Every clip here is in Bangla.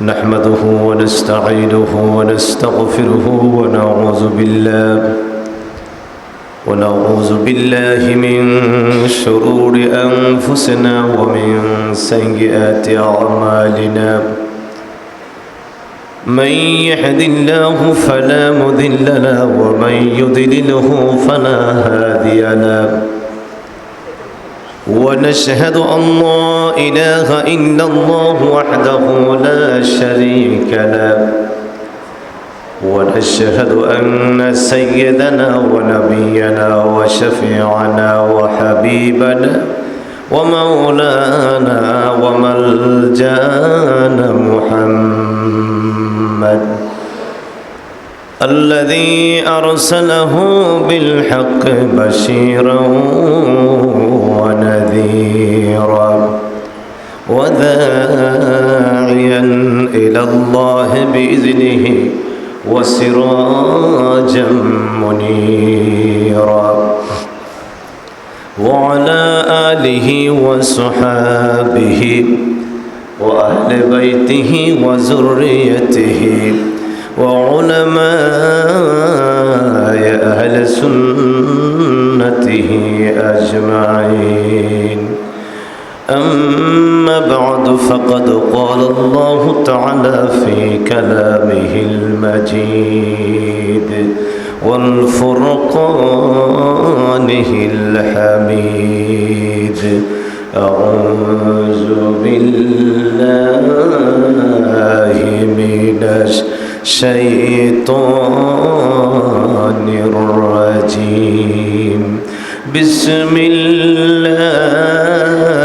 نحمده ونستعينه ونستغفره ونعوذ بالله ونعوذ بالله من شرور أنفسنا ومن سيئات أعمالنا. من يهد الله فلا مذل له ومن يضلله فلا هادي له. ونشهد أن لا إله إلا الله وحده لا شريك له. ونشهد أن سيدنا ونبينا وشفيعنا وحبيبنا ومولانا وملجأنا محمد الذي أرسله بالحق بشيرا ونذيرا وداعيا إلى الله بإذنه وسراجا منيرا وعلى آله وصحابه وأهل بيته وزريته وعلماء أهل سنته أجمعين. أما بعد فقد قال الله تعالى في كلامه المجيد والفرقانه الحميد. أعوذ بالله من الشيطان الرجيم. بسم الله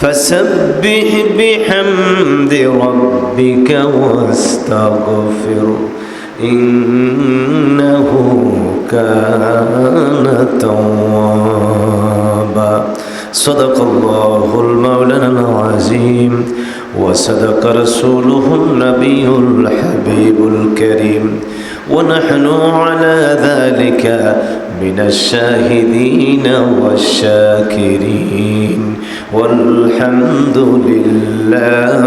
فسبح بحمد ربك واستغفر إنه كان توابا. صدق الله المولانا العظيم وصدق رسوله النبي الحبيب الكريم. ونحن على ذلك من الشاهدين والشاكرين والحمد لله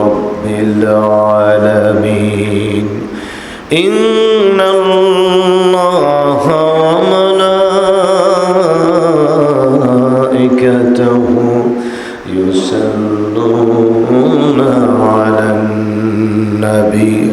رب العالمين. إن الله وملائكته يصلون على النبي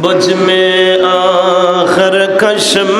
بج میں آخر کشم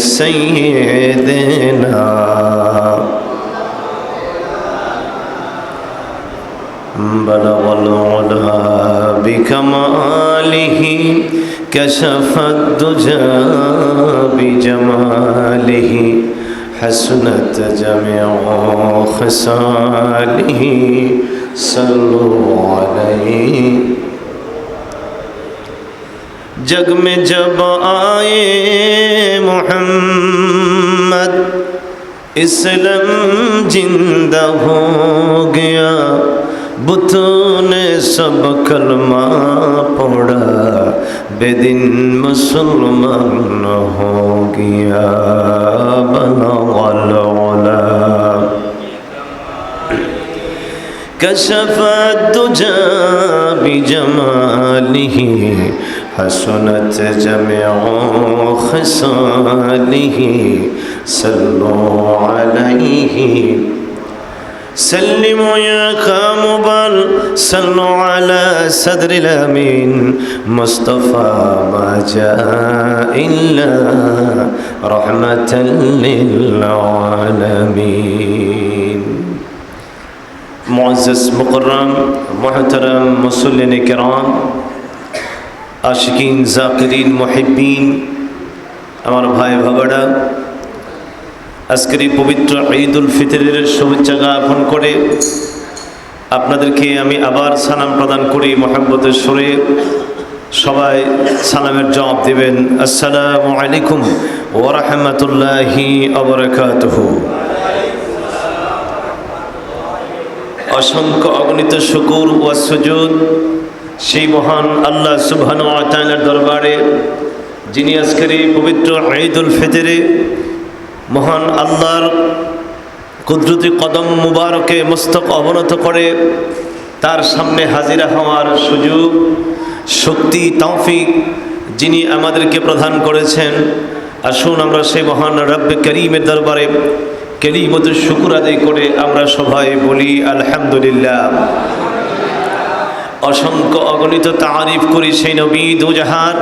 سيدنا. بلغ العلا بكماله كشف الدجى بجماله حسنت جميع خصاله. صلوا عليه. जग में जब आए मोहम्मद इस्लाम जिंदा हो गया बुतों ने सब कलमा पढ़ा बेदिन मुसलमान हो गया बना वाला كشف الدجى بجماله حسنت جميع خصاله. صلوا عليه. سلموا يا بل صلوا على صدر الأمين. مصطفى ما جاء إلا رحمة للعالمين. معزز مقرم محترم মুসল্লিন কেরাম আশিকিন জাকিরিন মহিবিন আমার ভাই ভাগাড়া আজকের এই পবিত্র ঈদ উল ফিতরের শুভেচ্ছা জ্ঞাপন করে আপনাদেরকে আমি আবার সালাম প্রদান করি মোহাম্মতের সুরে সবাই সালামের জবাব দেবেন আসসালামু আলাইকুম ওরহমতুল্লাহি অবরাকাতহু অসংখ্য অগণিত শুকুর ও সুজুদ সেই মহান আল্লাহ সুবহান আতালার দরবারে, যিনি আজকের এই পবিত্র ঈদুল ফিতরে মহান আল্লাহর কুদরতি কদম মুবারকে মস্তক অবনত করে তার সামনে হাজিরা হওয়ার সুযোগ, শক্তি, তৌফিক যিনি আমাদেরকে প্রদান করেছেন। আসুন আমরা সেই মহান রব্বে করিমের দরবারে কেলিমত শুকুর আদায় করে আমরা সবাই বলি, আলহামদুলিল্লাহ। অসংখ্য অগণিত তারিফ করি সেই নবী দুজাহার,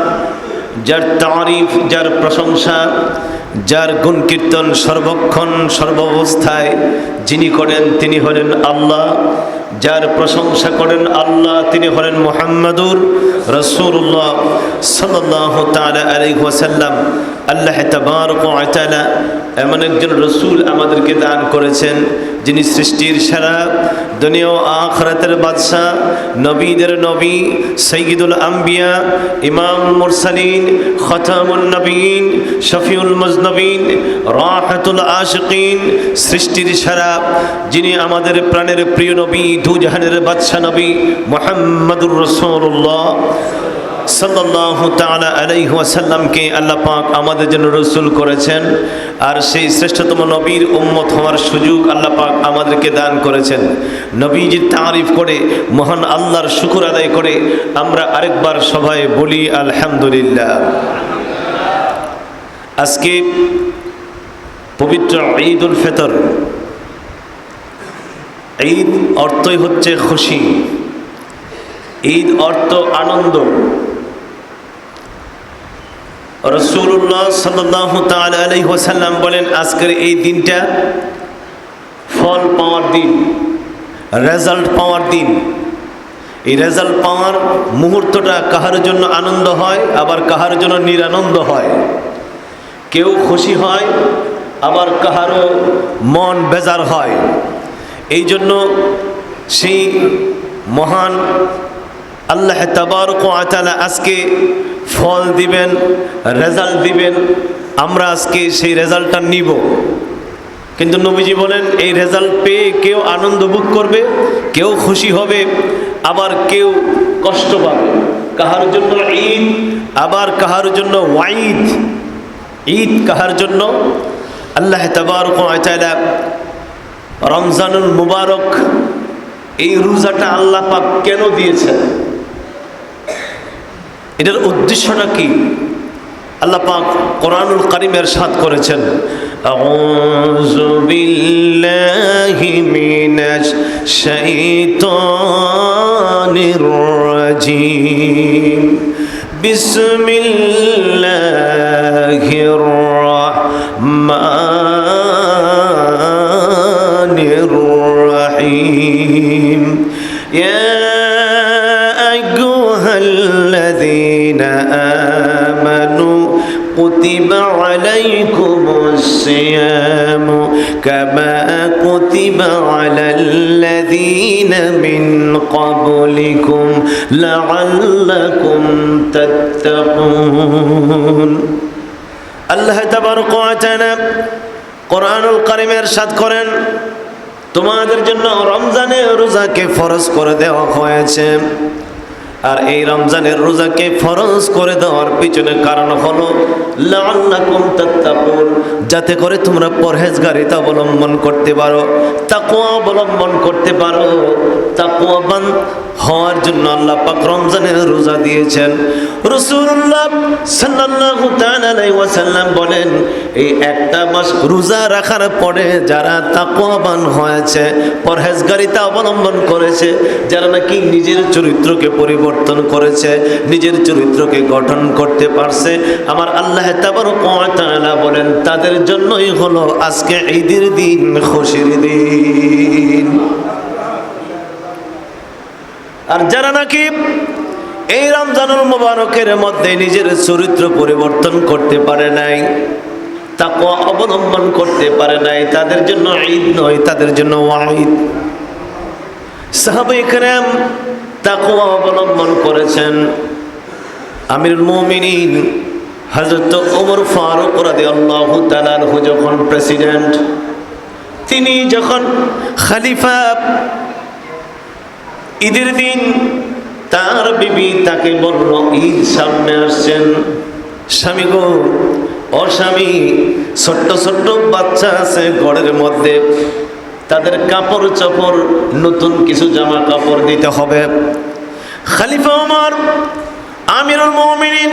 যার তারিফ, যার প্রশংসা, যার গুণ কীর্তন সর্বক্ষণ, সর্বাবস্থায় যিনি করেন তিনি হলেন আল্লাহ। যার প্রশংসা করেন আল্লাহ, তিনি হলেন মোহাম্মদুর রসুল্লাহ সাল্লাহ তালা আলী ওয়াসাল্লাম। আল্লাহ তাবার এমন একজন রসুল আমাদেরকে দান করেছেন। যিনি সৃষ্টির সেরা দুনিয়া আখরাতের বাদশাহ, নবীদের নবী সঈদুল আম্বিয়া, ইমাম মুরসালিন খতামুল নবীন, শফিউল মজনবিন, রাহাতুল আশকিন, সৃষ্টির সেরা যিনি আমাদের প্রাণের প্রিয় নবী, দুজাহানের বাদশাহ নবী মোহাম্মদুর রসুল্লাহ সাল্লাহ তালা আলাইহি ওয়াসাল্লামকে আল্লাহ পাক আমাদের জন্য রসুল করেছেন। আর সেই শ্রেষ্ঠতম নবীর উম্মত হওয়ার সুযোগ আল্লাহ পাক আমাদেরকে দান করেছেন। নবীজির তারিফ করে, মহান আল্লাহর শুকুর আদায় করে, আমরা আরেকবার সবাই বলি, আলহামদুলিল্লাহ। আজকে পবিত্র ঈদ উল ফেতর। ঈদ অর্থই হচ্ছে খুশি। ঈদ অর্থ আনন্দ। রসুল্লাহ সাল্লাহ তালি হোসাল্লাম বলেন, আজকের এই দিনটা ফল পাওয়ার দিন, রেজাল্ট পাওয়ার দিন। এই রেজাল্ট পাওয়ার মুহূর্তটা কাহার জন্য আনন্দ হয়, আবার কাহার জন্য নিরানন্দ হয়? কেউ খুশি হয়, আবার কাহারও মন বেজার হয়। এই জন্য সেই মহান আল্লাহ তাবারক আতালা আজকে ফল দিবেন, রেজাল্ট দিবেন, আমরা আজকে সেই রেজাল্টটা নিব। কিন্তু নবীজি বলেন, এই রেজাল্ট পেয়ে কেউ আনন্দ ভোগ করবে, কেউ খুশি হবে, আবার কেউ কষ্ট পাবে। কাহার জন্য ঈদ, আবার কাহার জন্য ওয়াইদ ঈদ কাহার জন্য? আল্লাহ তাবারক আতালা রমজানুল মুবারক এই রোজাটা আল্লাহ পাক কেন দিয়েছেন? এটার উদ্দেশ্যটা কি? আল্লাহ পাক কোরআনুল কারিমের সাথ করেছেন বিসমিল্লাহির রাহমানির الذين آمنوا كتب عليكم الصيام كما كتب على الذين من قبلكم لعلكم تتقون আল্লাহ তাবারক ওয়া তাআলা কোরআনুল কারিমের সাথ করেন তোমাদের জন্য রমজানে রোজাকে ফরজ করে দেওয়া হয়েছে আর এই রমজানের রোজাকে ফরজ করে দেওয়ার পিছনে কারণ হলো যাতে করে তোমরা পরহেজগারিতা অবলম্বন করতে পারো তাকুয়া অবলম্বন করতে পারো। তাকওয়াবান হওয়ার জন্য আল্লাহ পাক রমজানের রোজা দিয়েছেন। রাসূলুল্লাহ সাল্লাল্লাহু তাআলা আলাইহি ওয়াসাল্লাম বলেন, এই একটা মাস রোজা রাখার পরে যারা তাকওয়াবান হয়েছে, পরহেজগারিতা অবলম্বন করেছে, যারা নাকি নিজের চরিত্রকে পরিবর্তন করেছে, নিজের চরিত্রকে গঠন করতে পারছে, আমার আল্লাহ তাবারক ওয়া তাআলা বলেন, তাদের জন্যই হলো আজকে ঈদের দিন, খুশির দিন। আর যারা নাকি এই রমজানুল মুবারকের মধ্যে নিজের চরিত্র পরিবর্তন করতে পারে নাই তাকে অবলম্বন করতে পারে নাই, তাদের জন্য ঈদ নয়, তাদের জন্য ওয়াহিদ সাহাবিকরাম তাকে অবলম্বন করেছেন। আমির মোমিনিন হজরত ওমর ফারুক রাদি আল্লাহ তালানহু যখন প্রেসিডেন্ট, তিনি যখন খালিফা ঈদের দিন তার বিবি তাকে বলল, ঈদ সামনে আসছেন। স্বামী গো ও স্বামী ছোট্ট ছোট্ট বাচ্চা আছে ঘরের মধ্যে। তাদের কাপড় চোপড়, নতুন কিছু জামা কাপড় দিতে হবে। খালিফা ওমর, আমিরুল মুমিনিন,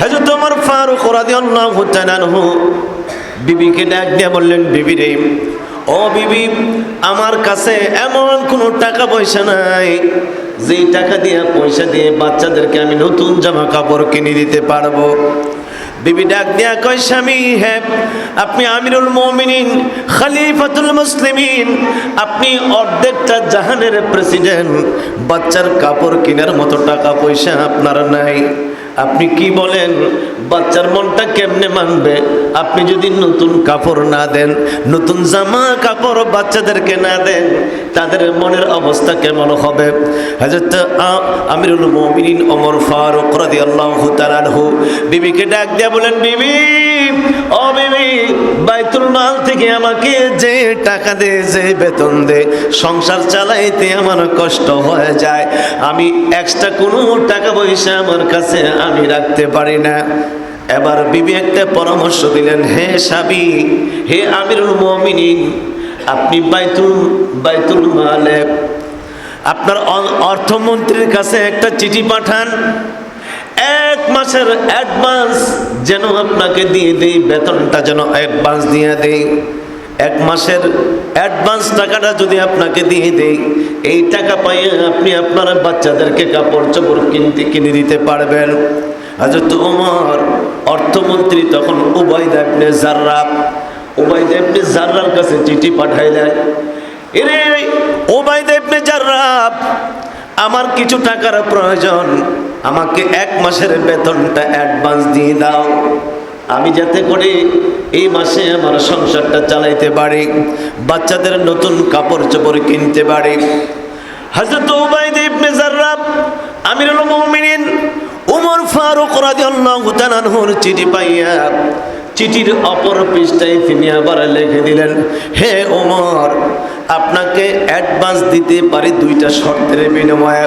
হযরত ওমর ফারুক রাদিয়াল্লাহু তাআলা বিবিকে ডাক দিয়ে বললেন, বিবি রে ও বিবি, আমার কাছে এমন কোনো টাকা পয়সা নাই, যেই টাকা দিয়ে পয়সা দিয়ে বাচ্চাদেরকে আমি নতুন জামা কাপড় কিনে দিতে পারব। বিবি ডাক দিয়া কয়, স্বামী হ্যাঁ আপনি আমিরুল মমিনিন, খলিফাতুল মুসলিমিন, আপনি অর্ধেকটা জাহানের প্রেসিডেন্ট, বাচ্চার কাপড় কেনার মতো টাকা পয়সা আপনার নাই। আপনি কি বলেন? বাচ্চার মনটা কেমনে মানবে? আপনি যদি নতুন কাপড় না দেন, নতুন জামা কাপড় বাচ্চাদেরকে না দেন, তাদের মনের অবস্থা কেমন হবে? হাজরত আমিরুল মমিন অমর ফারুক রাদিয়াল্লাহু তাআলা বিবিকে ডাক দিয়া বলেন, বিবি! সংসার চালাইতে আমার কষ্ট হয়ে যায়। আমি এক্সট্রা টাকা পয়সা আমার কাছে আমি রাখতে পারি না। এবার বিবি একটা পরামর্শ দিলেন, হে সাবি, হে আমিরুল মুমিনিন, আপনি বাইতুল বাইতুল মালে, আপনার অর্থমন্ত্রীর কাছে একটা চিঠি পাঠান। এক মাসের অ্যাডভান্স যেন আপনাকে দিয়ে দেই, বেতনটা যেন অ্যাডভান্স দিয়ে দেই। এক মাসের অ্যাডভান্স টাকাটা যদি আপনাকে দিয়ে দেই, এই টাকা পাইয়ে আপনি আপনার বাচ্চাদেরকে কাপড় চোপড় কিনতে, কিনে দিতে পারবেন। হযরত ওমর, অর্থমন্ত্রী তখন উবাইদা ইবনে জাররাব উবাইদা ইবনে জাররার কাছে চিঠি পাঠাইলেন। এরে ওবাইদা ইবনে জাররাব আমার কিছু টাকার প্রয়োজন, আমাকে এক মাসের বেতনটা অ্যাডভান্স দিয়ে দাও। আমি যাতে করে এই মাসে আমার সংসারটা চালাইতে পারি, বাচ্চাদের নতুন কাপড় চোপড় কিনতে পারি। হযরত উবাইদ ইবনে আমিরুল মুমিনিন, উমর ফারুক রাদিয়াল্লাহু তাআলা আনহুর চিঠি পাইয়া চিঠির অপর পৃষ্ঠায় তিনি আবার লিখে দিলেন, হে ওমর, আপনাকে অ্যাডভান্স দিতে পারি দুইটা শর্তের বিনিময়ে।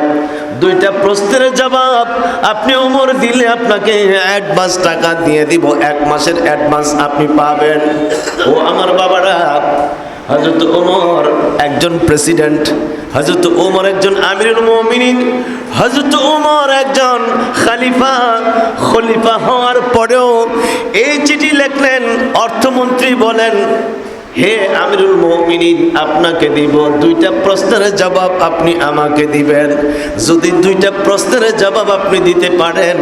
দুইটা প্রশ্নের জবাব, আপনি ওমর দিলে আপনাকে অ্যাডভান্স টাকা দিয়ে দিব, এক মাসের অ্যাডভান্স আপনি পাবেন। ও আমার বাবারা হজরত ওমর একজন প্রেসিডেন্ট হজরত ওমর একজন আমিরুল মুমিনিন হজরত ওমর একজন খালিফা, খলিফা হওয়ার পরেও এই চিঠি লিখলেন অর্থমন্ত্রী বলেন হে আমিরুল মুমিনিন, আপনাকে দিব দুইটা প্রশ্নের জবাব আপনি আমাকে দিবেন। যদি দুইটা প্রশ্নের জবাব আপনি দিতে পারেন,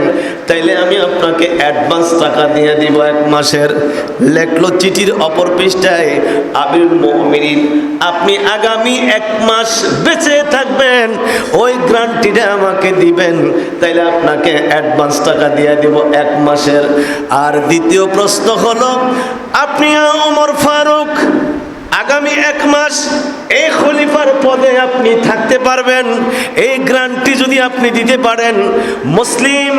তাইলে আমি আপনাকে অ্যাডভান্স টাকা দিয়ে দিব এক মাসের। লেখলো চিঠির অপর পৃষ্ঠায়, আমিরুল মুমিনিন, আপনি আগামী এক মাস বেঁচে থাকবেন, ওই গ্রান্টিটা আমাকে দিবেন। তাইলে আপনাকে অ্যাডভান্স টাকা দিয়ে দিব এক মাসের। আর দ্বিতীয় প্রশ্ন হলো আপনি ওমর ফারুক আগামী এক মাস এই পদে আপনি থাকতে পারবেন। এই গ্রান্টি যদি আপনি দিতে পারেন, মুসলিম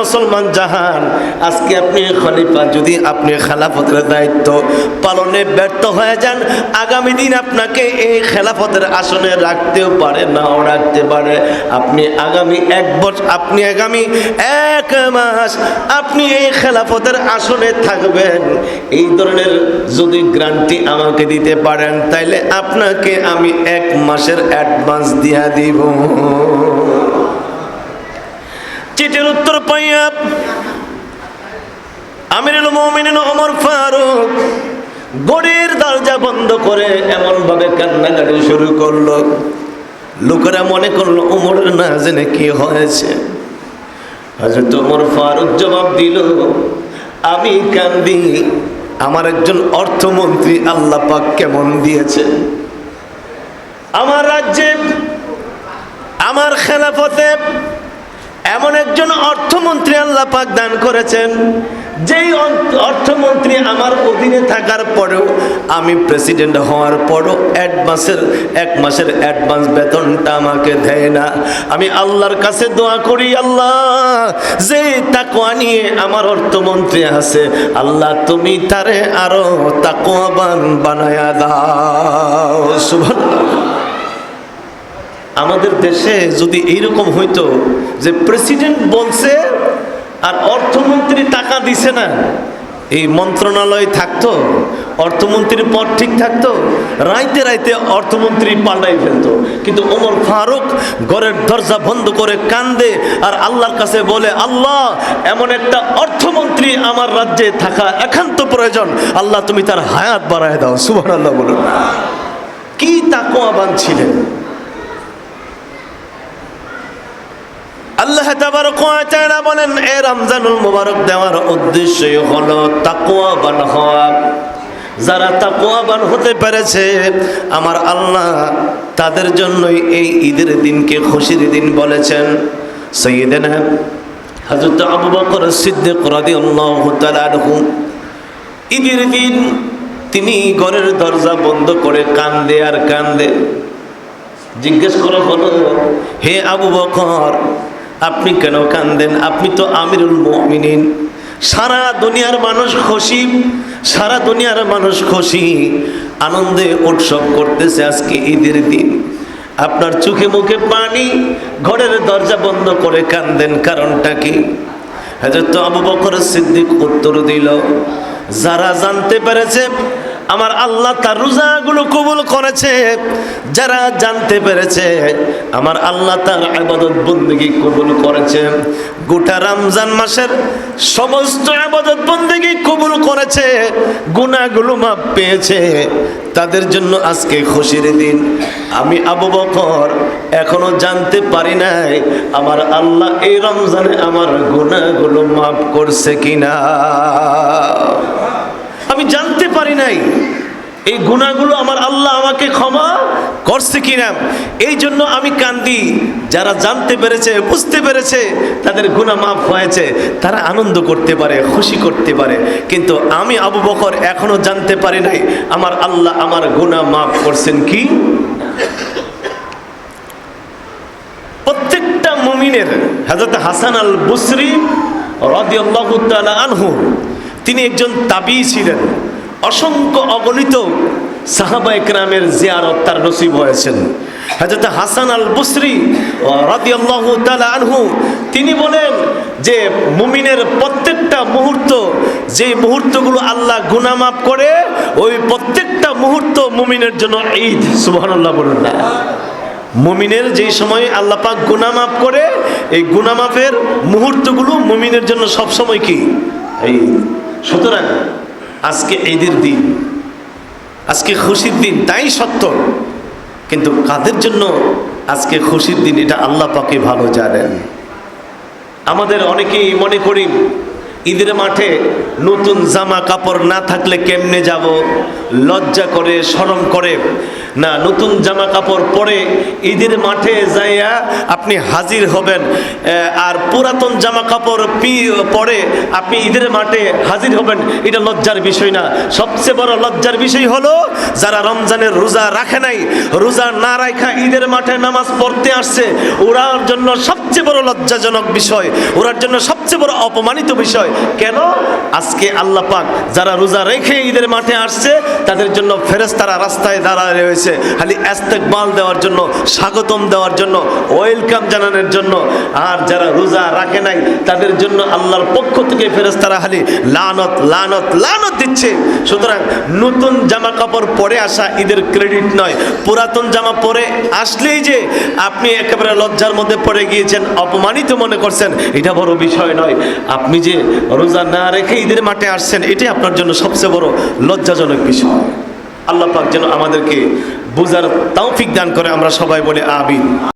মুসলমান জাহান, আজকে আপনি খলিফা, যদি আপনি খেলাফতের দায়িত্ব পালনে ব্যর্থ হয়ে যান, আগামী দিন আপনাকে এই খেলাফতের আসনে রাখতেও পারে, নাও রাখতে পারে। আপনি আগামী এক বছর আপনি আগামী এক মাস আপনি এই খেলাফতের আসনে থাকবেন। এই ধরনের যদি গ্রান্টি আমাকে দিতে পারেন, তাইলে আপনাকে আমি এক মাসের অ্যাডভান্স দিয়া দিব। চিঠির উত্তর পাইয়া আমিরুল মমিনিন ওমর ফারুক গড়ির দরজা বন্ধ করে এমন ভাবে কান্নাকাটি শুরু করল। লোকেরা মনে করল, ওমরের না জেনে কি হয়েছে? হযরত ওমর ফারুক জবাব দিল, আমি কান্দি। আমার একজন অর্থমন্ত্রী আল্লাহ পাক কেমন দিয়েছে আমার রাজ্যে, আমার খেলাফতে এমন একজন অর্থমন্ত্রী আল্লাহ পাক দান করেছেন, যেই অর্থমন্ত্রী আমার অধীনে থাকার পরেও আমি প্রেসিডেন্ট হওয়ার পরও অ্যাডভান্সের, এক মাসের অ্যাডভান্স বেতনটা আমাকে দেয় না। আমি আল্লাহর কাছে দোয়া করি, আল্লাহ, যে তাকোয়া নিয়ে আমার অর্থমন্ত্রী আছে, আল্লাহ তুমি তারে আরও তাকোয়াবান বানায়া দাও। সুবহানাল্লাহ। আমাদের দেশে যদি এইরকম হইতো যে প্রেসিডেন্ট বলছে আর অর্থমন্ত্রী টাকা দিছে না, এই মন্ত্রণালয় থাকতো, অর্থমন্ত্রীর পদ ঠিক থাকতো, রাইতে রাইতে অর্থমন্ত্রী পাল্টাই ফেলতো। কিন্তু ওমর ফারুক ঘরের দরজা বন্ধ করে কান্দে আর আল্লাহর কাছে বলে, আল্লাহ, এমন একটা অর্থমন্ত্রী আমার রাজ্যে থাকা একান্ত প্রয়োজন। আল্লাহ, তুমি তার হায়াত বাড়ায় দাও। সুবাহ আল্লাহ বলুন কি তাকোয়াবান ছিলেন? আল্লাহ তাবারক ওয়া বলেন, এ রমজানুল মুবারক দেওয়ার উদ্দেশ্যই হলো তাকওয়াবান হওয়া। যারা তাকওয়াবান হতে পেরেছে, আমার আল্লাহ তাদের জন্যই এই ঈদের দিনকে খুশির দিন বলেছেন। সৈয়দনা হযরত আবু বকর সিদ্দিক রাদিয়াল্লাহু তাআলা আনহু, ঈদের দিন তিনি ঘরের দরজা বন্ধ করে কান্দে আর কান্দে জিজ্ঞেস করা হলো, হে আবু বকর আপনি কেন কান্দেন? আপনি তো আমিরুল মুমিনিন। সারা দুনিয়ার মানুষ খুশি, সারা দুনিয়ার মানুষ খুশি। আনন্দে উৎসব করতেছে আজকে ঈদের দিন। আপনার চোখে মুখে পানি, ঘরের দরজা বন্ধ করে কান্দেন, কারণটা কি? হযরত আবু বকর সিদ্দিক উত্তর দিল, যারা জানতে পেরেছে আমার আল্লাহ তার রোজাগুলো কবুল করেছে, যারা জানতে পেরেছে, আমার আল্লাহ তার আবাদত বন্দেগি কবুল করেছে। গোটা রমজান মাসের সমস্ত আবাদত বন্দেগি কবুল করেছে, গুনাহগুলো মাপ পেয়েছে। তাদের জন্য আজকে খুশির দিন। আমি আবু বকর এখনও জানতে পারি নাই, আমার আল্লাহ এই রমজানে আমার গুনাহগুলো মাফ করছে কিনা। আমি জানতে পারি নাই। এই গুণাগুলো আমার আল্লাহ আমাকে ক্ষমা করছে কিনা। এই জন্য আমি কান্দি। যারা জানতে পেরেছে, বুঝতে পেরেছে, তাদের গুণা মাফ হয়েছে। তারা আনন্দ করতে পারে, খুশি করতে পারে। কিন্তু আমি আবু বকর এখনও জানতে পারি নাই, আমার আল্লাহ আমার গুণা মাফ করছেন কি? প্রত্যেকটা মুমিনের হাজরত হাসান আল বুসরি রাদিয়াল্লাহু তাআলা আনহু তিনি একজন তাবি ছিলেন। অসংখ্য অগণিত সাহাবা একরামের জিয়ারত তার নসিব হয়েছেন। হাজরত হাসান আল বুসরি রাদিয়াল্লাহু তাআলা আনহু, তিনি বলেন যে মুমিনের প্রত্যেকটা মুহূর্ত, যে মুহূর্তগুলো আল্লাহ গুনাহ মাফ করে, ওই প্রত্যেকটা মুহূর্ত মুমিনের জন্য ঈদ বলুন না। মুমিনের যেই সময় আল্লাহ পাক গুনাহ করে, এই গুনাহ মাফের মুহূর্তগুলো মুমিনের জন্য সব সময় কি? এই সুতরাং আজকে ঈদের দিন, আজকে খুশির দিন, তাই সত্য। কিন্তু কাদের জন্য আজকে খুশির দিন, এটা আল্লাহ পাকে ভালো জানেন। আমাদের অনেকেই মনে করি, ঈদের মাঠে নতুন জামা কাপড় না থাকলে কেমনে যাব? লজ্জা করে, শরম করে। না, নতুন জামা কাপড় পরে ঈদের মাঠে যাইয়া আপনি হাজির হবেন। আর পুরাতন জামা কাপড় পি, পরে আপনি ঈদের মাঠে হাজির হবেন, এটা লজ্জার বিষয় না। সবচেয়ে বড় লজ্জার বিষয় হলো, যারা রমজানের রোজা রাখে নাই, রোজা না রাখা ঈদের মাঠে নামাজ পড়তে আসছে, ওরার জন্য সবচেয়ে বড় লজ্জাজনক বিষয়, ওরার জন্য সবচেয়ে বড় অপমানিত বিষয়। কেন? আজকে আল্লাহ পাক যারা রোজা রেখে ঈদের মাঠে আসছে, তাদের জন্য ফেরেস্তারা রাস্তায় দাঁড়ায় রয়েছে। খালি এস্তেকবাল দেওয়ার জন্য, স্বাগতম দেওয়ার জন্য, ওয়েলকাম জানানোর জন্য। আর যারা রোজা রাখে নাই, তাদের জন্য আল্লাহর পক্ষ থেকে ফেরেস্তারা খালি লানত লানত লানত দিচ্ছে। সুতরাং নতুন জামা কাপড় পরে আসা ঈদের ক্রেডিট নয়। পুরাতন জামা পরে আসলেই যে আপনি একেবারে লজ্জার মধ্যে পড়ে গিয়েছেন, অপমানিত মনে করছেন, এটা বড় বিষয় নয়। আপনি যে রোজা না রেখে ঈদের মাঠে আসছেন, এটাই আপনার জন্য সবচেয়ে বড় লজ্জাজনক বিষয়। আল্লাহ পাক যেন আমাদেরকে বোঝার তৌফিক দান করে আমরা সবাই বলে আবিন